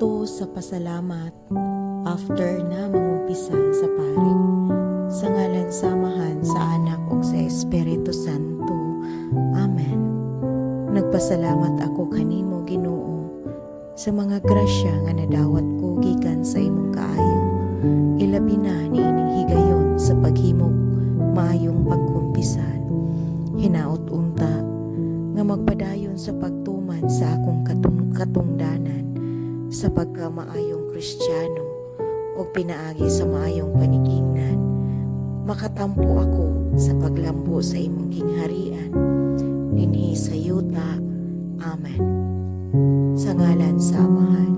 nagpapasalamat after na mangumpisa sa pare. Sa ngalan samahan sa anak ug sa Espiritu Santo. Amen. Nagpasalamat ako kanimo Ginoo sa mga grasya nga nadawat ko gikan sa imong kaayo. Ilabi na ni ining higayon sa paghimog maayong pagkumpisan. Hinaot unta nga magpadayon sa pagtuman sa akong katung katungdanan sa pagkamaayong Kristiyano o pinaagi sa maayong panigingnan. Makatampo ako sa paglambo sa imong gingharian. Dinhi sa yuta. Amen. Sa ngalan sa Amahan,